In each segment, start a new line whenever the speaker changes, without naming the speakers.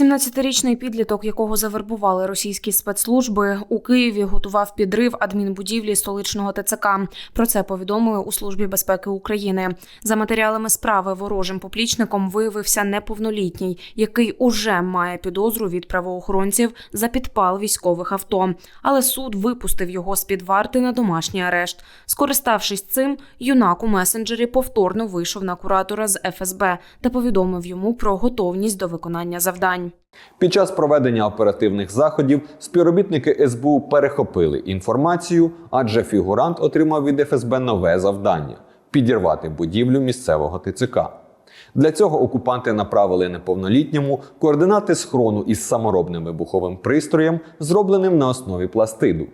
17-річний підліток, якого завербували російські спецслужби, у Києві готував підрив адмінбудівлі столичного ТЦК. Про це повідомили у службі безпеки України. За матеріалами справи ворожим поплічником виявився неповнолітній, який уже має підозру від правоохоронців за підпал військових авто. Але суд випустив його з під варти на домашній арешт. Скориставшись цим, юнак у месенджері повторно вийшов на куратора з ФСБ та повідомив йому про готовність до виконання завдань.
Під час проведення оперативних заходів співробітники СБУ перехопили інформацію, адже фігурант отримав від ФСБ нове завдання підірвати будівлю місцевого ТЦК. Для цього окупанти направили неповнолітньому координати схрону із саморобним вибуховим пристроєм, зробленим на основі пластиду.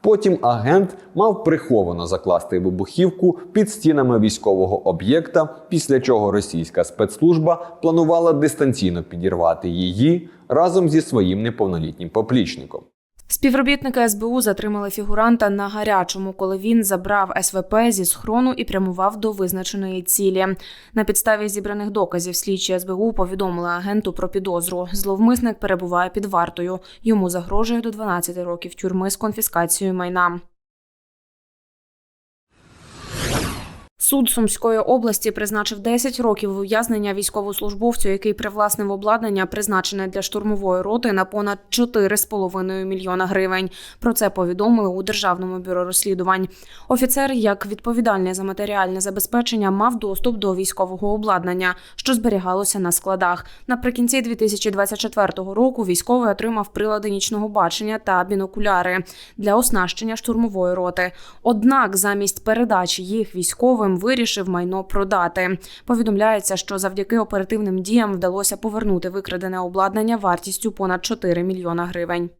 Потім агент мав приховано закласти вибухівку під стінами військового об'єкта, після чого російська спецслужба планувала дистанційно підірвати її разом зі своїм неповнолітнім поплічником.
Співробітники СБУ затримали фігуранта на гарячому, коли він забрав СВП зі схрону і прямував до визначеної цілі. На підставі зібраних доказів слідчі СБУ повідомили агенту про підозру. Зловмисник перебуває під вартою. Йому загрожує до 12 років тюрми з конфіскацією майна. Суд Сумської області призначив 10 років ув'язнення військовослужбовцю, який привласнив обладнання, призначене для штурмової роти на понад 4,5 мільйона гривень. Про це повідомили у Державному бюро розслідувань. Офіцер, як відповідальний за матеріальне забезпечення, мав доступ до військового обладнання, що зберігалося на складах. Наприкінці 2024 року військовий отримав прилади нічного бачення та бінокуляри для оснащення штурмової роти. Однак, замість передачі їх військовим вирішив майно продати. Повідомляється, що завдяки оперативним діям вдалося повернути викрадене обладнання вартістю понад 4 мільйона гривень.